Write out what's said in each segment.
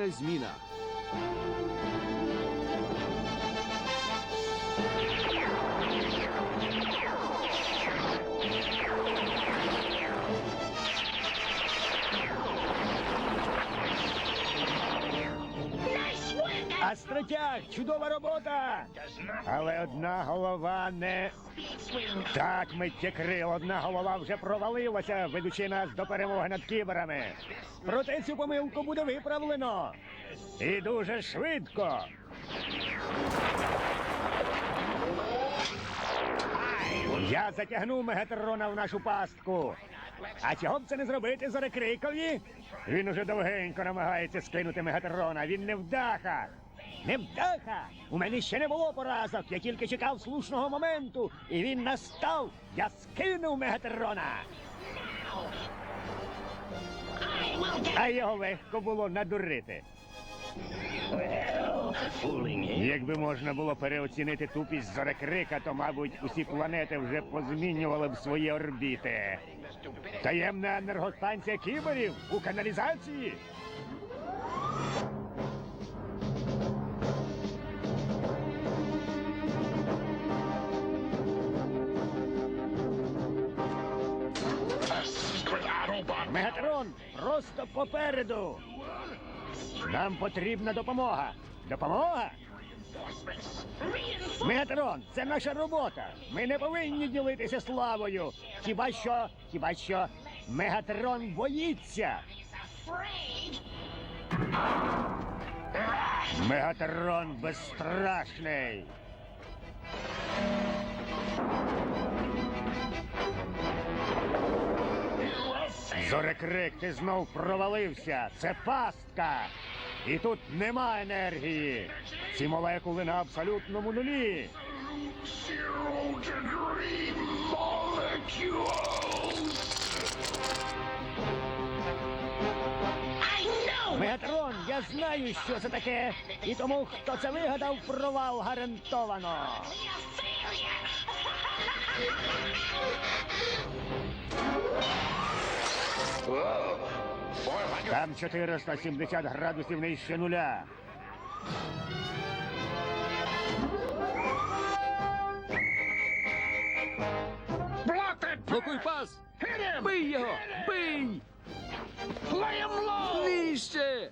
Minas Minas. Астротяг, чудова робота! Але одна голова не. Так, миттєкрил, одна голова вже провалилася, ведучи нас до перемоги над кіберами. Проте цю помилку буде виправлено. І дуже швидко. Я затягнув Мегатрона в нашу пастку. А чого б це не зробити Зорекрикові? Він уже довгенько намагається скинути Мегатрона. Він не вдаха. Не вдаха! У мене ще не було поразок. Я тільки чекав слушного моменту, і він настав. Я скинув Мегатрона. А його легко було надурити. Якби можна було переоцінити тупість зорекрика, то, мабуть, усі планети вже позмінювали б свої орбіти. Таємна енергостанція кіберів у каналізації. Мегатрон просто попереду. Нам потрібна допомога. Допомога? Мегатрон, це наша робота. Ми не повинні ділитися славою. Хіба що, хіба що Мегатрон боїться. Мегатрон безстрашний. Зорекрик, ти знов провалився. Це пастка. І тут нема енергії. Ці молекули на абсолютному нулі. Мегатрон, я знаю, що це таке. І тому, хто це вигадав, провал гарантовано. Там 470 градусів нижче нуля. Блокуй пас! Бий його! Бий! Нижче!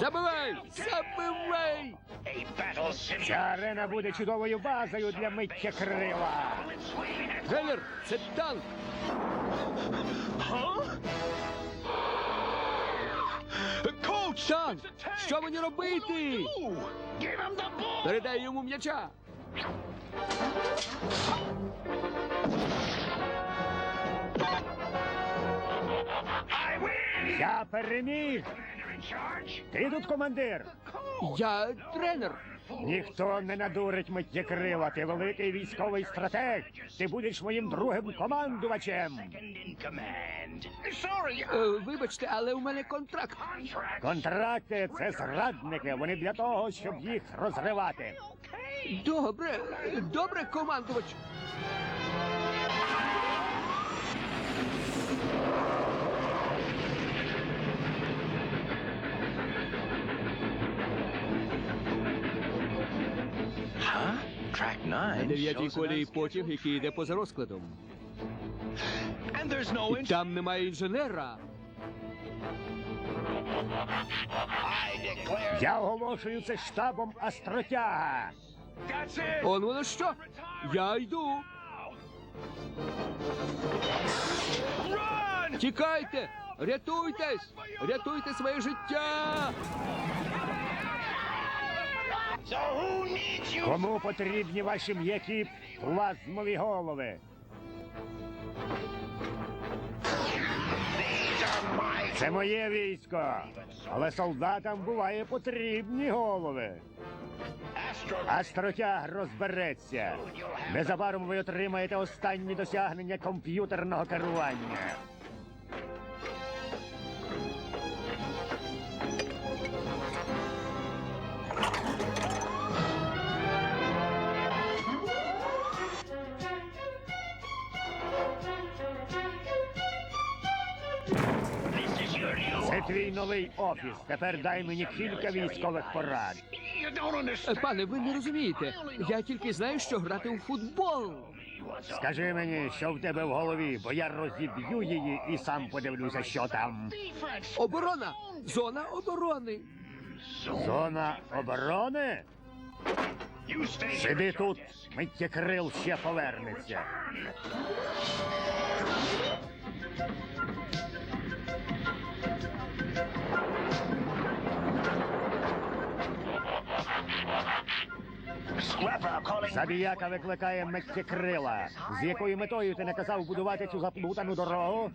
Забивай! Забивай! Ця арена буде чудовою базою для миття крила. Гелер, це танк! Танк! Що мені робити? Передай йому м'яча! Я переміг. Ти тут командир. Я тренер! Ніхто не надурить миття крила. Ти великий військовий стратег. Ти будеш моїм другим командувачем. Е, вибачте, але у мене контракт. Контракти це зрадники. Вони для того, щоб їх розривати. Добре, добре, командувач. На дев'ятій колії потяг, який йде поза розкладом. І там немає інженера. Я оголошую це штабом астротяга. Он воно що? Я йду. Тікайте! Рятуйтесь! Рятуйте своє життя! Кому потрібні ваші м'які плазмові голови? Це моє військо. Але солдатам буває потрібні голови. Астротяг розбереться. Незабаром ви отримаєте останні досягнення комп'ютерного керування. Твій новий офіс. Тепер дай мені кілька військових порад. Пане, ви не розумієте. Я тільки знаю, що грати у футбол. Скажи мені, що в тебе в голові, бо я розіб'ю її і сам подивлюся, що там. Оборона! Зона оборони. Зона оборони? Сиди тут, миттє крил ще повернеться. Забіяка викликає миттєкрила. З якою метою ти наказав будувати цю заплутану дорогу?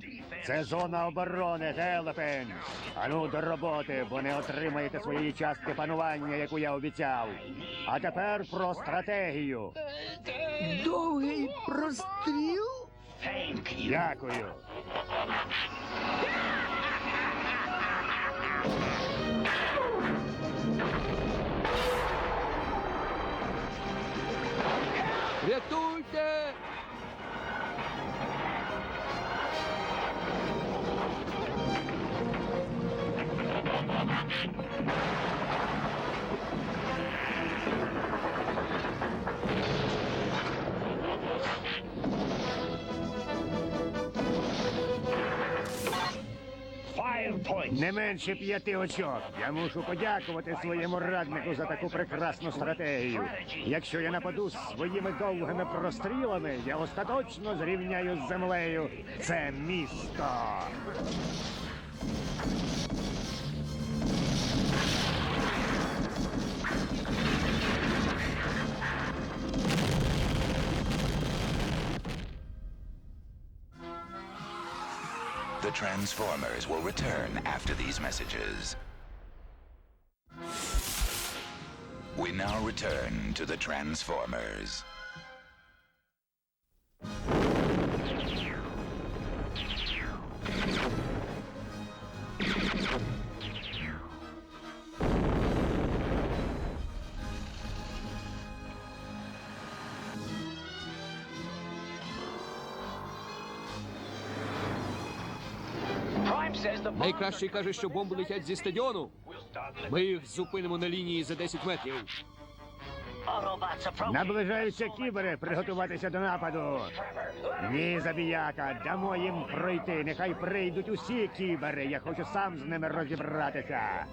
Це зона оборони, телепень. Ану до роботи, бо не отримаєте своєї частки панування, яку я обіцяв. А тепер про стратегію. Довгий простріл? Дякую. Рятуйте! Не менше п'яти очок. Я мушу подякувати своєму раднику за таку прекрасну стратегію. Якщо я нападу своїми довгими прострілами, я остаточно зрівняю з землею це місто. Transformers will return after these messages. We now return to the Transformers. Найкращий каже, що бомби летять зі стадіону. Ми їх зупинимо на лінії за 10 метрів. Наближаються кібери приготуватися до нападу. Ні, забіяка, дамо їм пройти. Нехай прийдуть усі кібери. Я хочу сам з ними розібратися.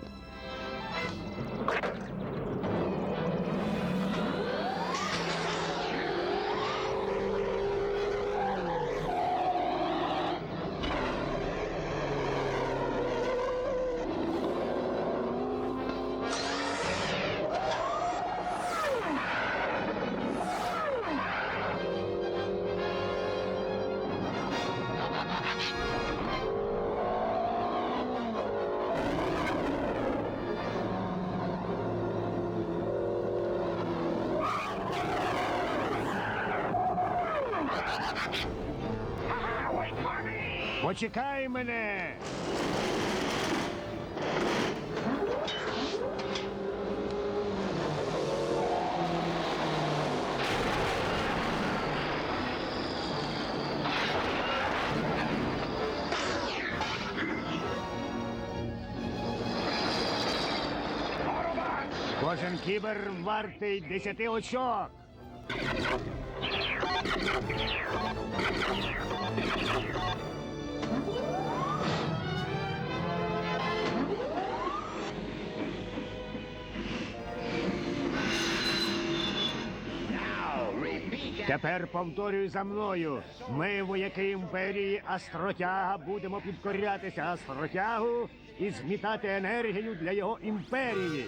Почекай мене. Кожен кібер вартий десяти очок. Тепер повторюй за мною. Ми, вояки імперії Астротяга, будемо підкорятися Астротягу і змітати енергію для його імперії.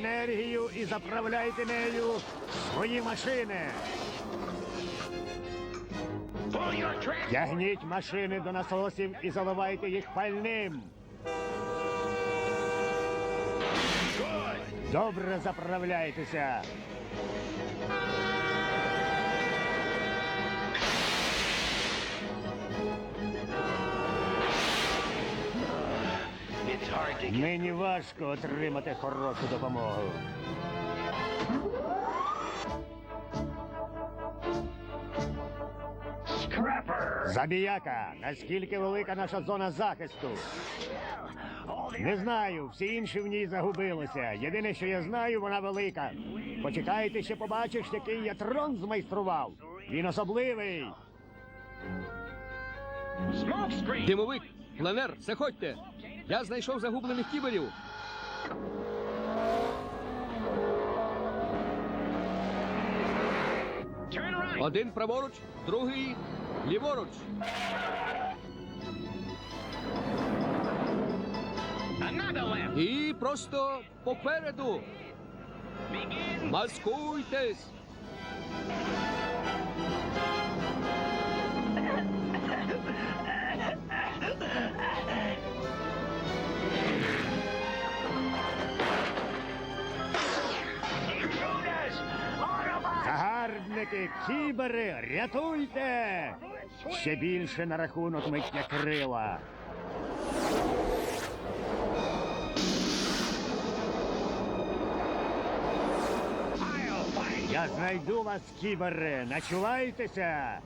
Енергію і заправляйте нею свої машини. Тягніть машини до насосів і заливайте їх пальним. Добре заправляйтеся. Мені важко отримати хорошу допомогу. Забіяка, наскільки велика наша зона захисту? Не знаю, всі інші в ній загубилися. Єдине, що я знаю, вона велика. Почекайте, ще побачиш, який я трон змайстрував. Він особливий. Димовик, пленер, заходьте. Я знайшов загублених кіберів. Один праворуч, другий ліворуч. І просто попереду. Маскуйтесь. Загарбники, кібери, рятуйте! Ще більше на рахунок миття крила. Я знайду вас, кібери, начувайтеся!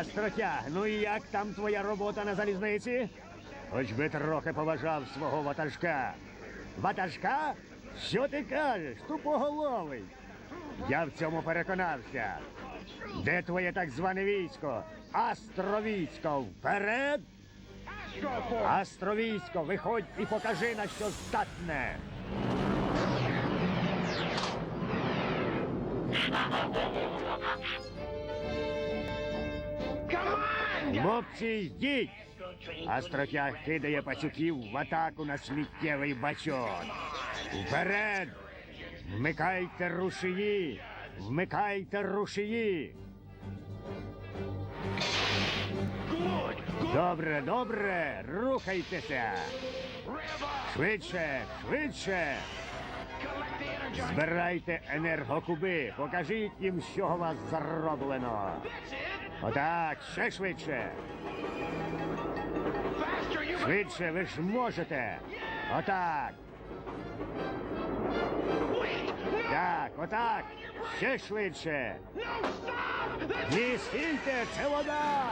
Астротяг, ну і як там твоя робота на залізниці? Хоч би трохи поважав свого ватажка. Ватажка? Що ти кажеш, тупоголовий? Я в цьому переконався. Де твоє так зване військо? Астровійсько вперед! Астровійсько, виходь і покажи, на що здатне. Хлопці, йдіть! Астротяг кидає пацюків в атаку на сміттєвий бачок. Вперед! Вмикайте рушії! Вмикайте рушії! Добре, добре, рухайтеся! Швидше, швидше! Збирайте енергокуби, покажіть їм, з чого вас зароблено. Отак, ще швидше. Швидше, ви ж можете. Отак. Так, отак. Ще швидше. Ні, стійте, це вода.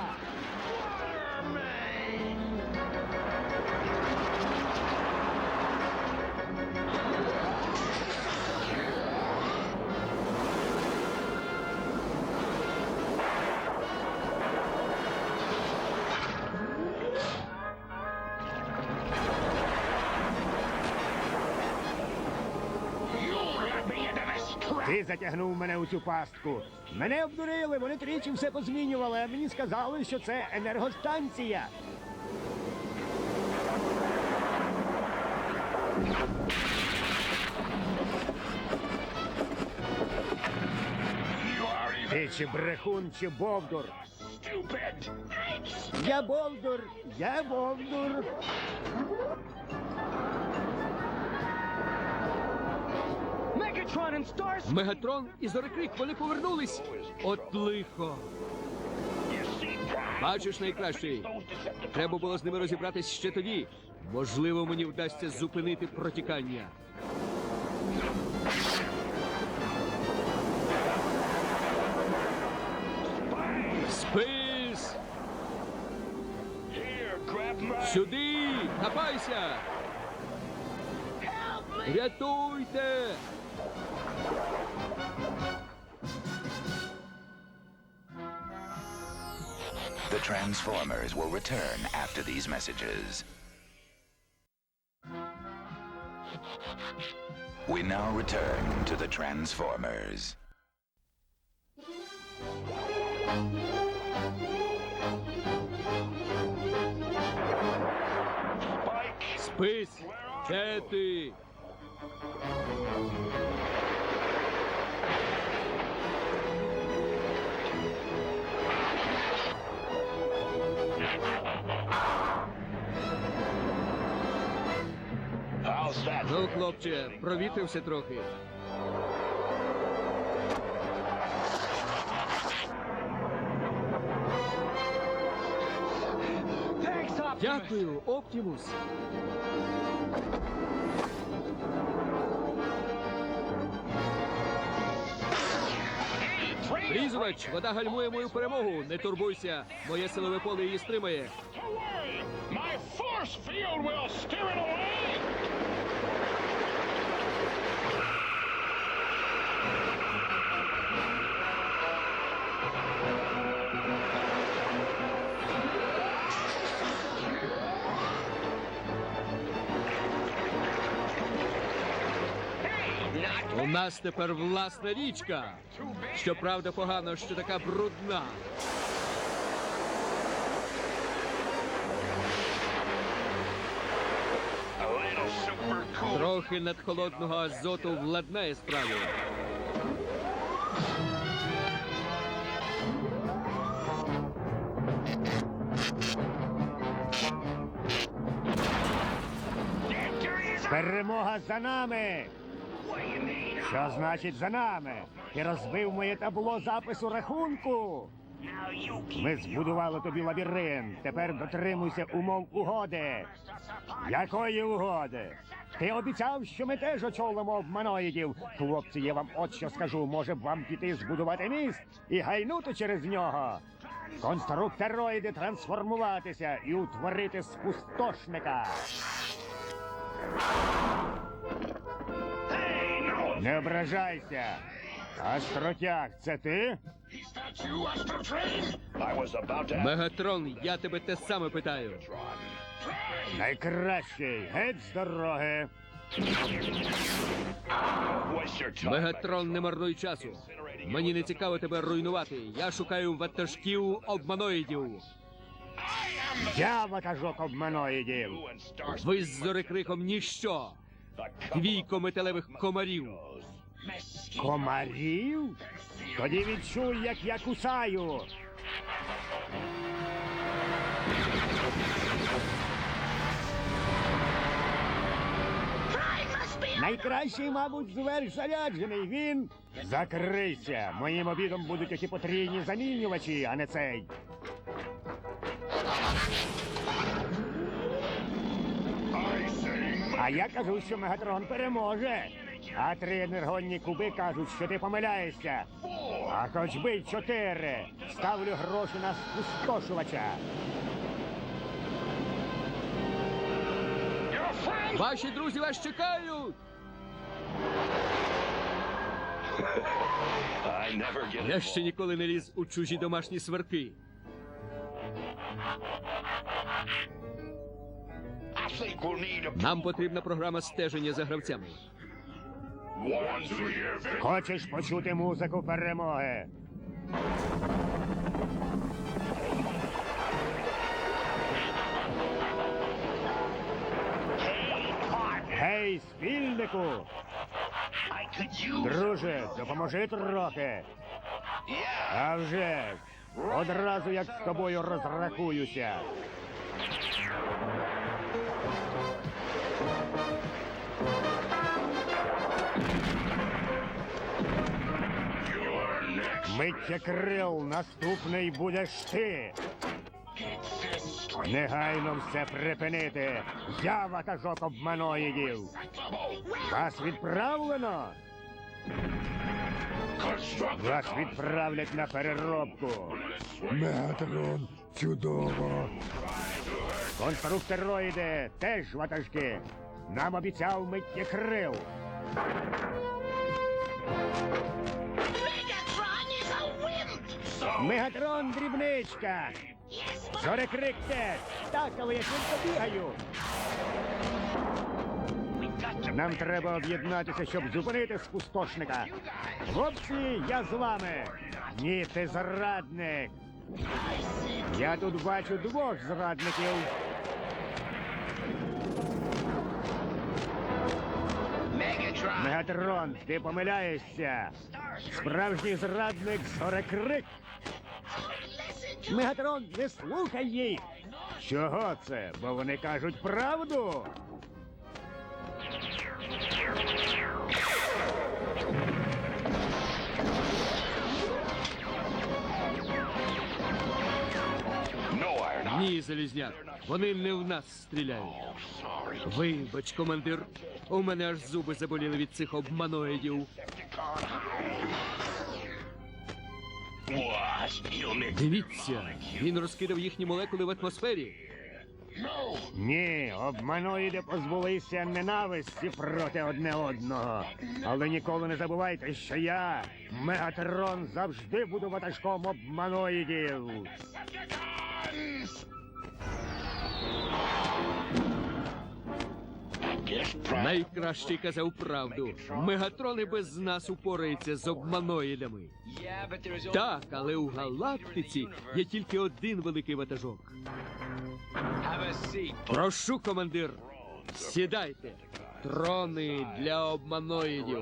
Затягнув мене у цю пастку. Мене обдурили, вони тричі все позмінювали, а мені сказали, що це енергостанція. Ти чи брехун, чи бовдур. Я бовдур, я бовдур. Мегатрон і Зорекрик, вони повернулись. От лихо. Бачиш, найкращий. Треба було з ними розібратись ще тоді. Можливо, мені вдасться зупинити протікання. Спис! Сюди! Хапайся! Рятуйте! The Transformers will return after these messages. We now return to the Transformers. Spike! Спис! Де ти? Ну, хлопче, провітрився трохи. Дякую, Оптімус. Різувач, вода гальмує мою перемогу. Не турбуйся, моє силове поле її стримає. My force field will steer it away. У нас тепер власна річка. Щоправда, погано, що така брудна. Трохи надхолодного азоту владнає справу. Перемога за нами! Що значить за нами? Ти розбив моє табло запису рахунку. Ми збудували тобі лабіринт. Тепер дотримуйся умов угоди. Якої угоди? Ти обіцяв, що ми теж очолимо обманоїдів. Хлопці, я вам от що скажу. Може б вам піти збудувати міст і гайнути через нього. Конструктероїди трансформуватися і утворити спустошника. Не ображайся. Астротяг, це ти? Мегатрон, я тебе те саме питаю. Найкращий. Геть з дороги. Мегатрон, не марнуй часу. Мені не цікаво тебе руйнувати. Я шукаю ватажків обманоїдів. Я ватажок обманоїдів. Ви з зорекриком ніщо. Двійко металевих комарів. Комарів? Тоді відчуй, як я кусаю. Найкращий, мабуть, зверх заряджений. Він закрийся. Моїм обідом будуть оті потрійні замінювачі, а не цей. А я кажу, що Мегатрон переможе. А три енергонні куби кажуть, що ти помиляєшся. А хоч би чотири. Ставлю гроші на спустошувача. Ваші друзі вас чекають. Я ще ніколи не ліз у чужі домашні сварки. Нам потрібна програма стеження за гравцями. Хочеш почути музику перемоги? Гей, спільнику! Друже, допоможи трохи. А вже одразу як з тобою розрахуюся. Миття крил, наступний будеш ти. Негайно все припинити. Я ватажок обманоїдів. Вас відправлено. Вас відправлять на переробку. Мегатрон, чудово. Конструктероїди теж ватажки. Нам обіцяв миття крил. Мегатрон дрібничка. Зорекрик теж. Так, але я швидко бігаю. Нам треба об'єднатися, щоб зупинити спустошника. Хлопці, я з вами. Ні, ти зрадник. Я тут бачу двох зрадників. Мегатрон, ти помиляєшся. Справжній зрадник зорекрик. Мегатрон, не слухай їх. Чого це? Бо вони кажуть правду. Ні, залізняк. Вони не в нас стріляють. Вибач, командир. У мене аж зуби заболіли від цих обманоїдів. Дивіться, він розкидав їхні молекули в атмосфері. Ні, обманоїди позбулися ненависті проти одне одного. Але ніколи не забувайте, що я, Мегатрон, завжди буду ватажком обманоїдів. Найкращий казав правду. Мегатрон і без нас упорається з обманоїдами. Так, але у галактиці є тільки один великий ватажок. Прошу, командир, сідайте. Трони для обманоїдів.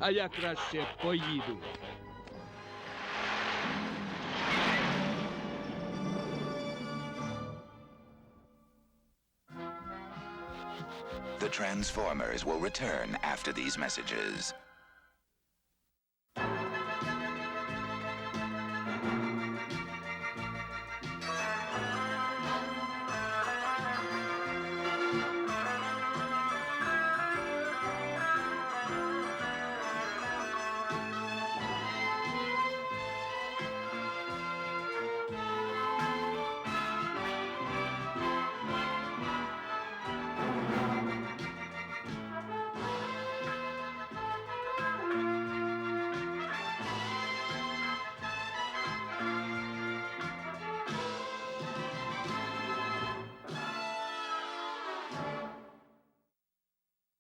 А я краще поїду. Transformers will return after these messages.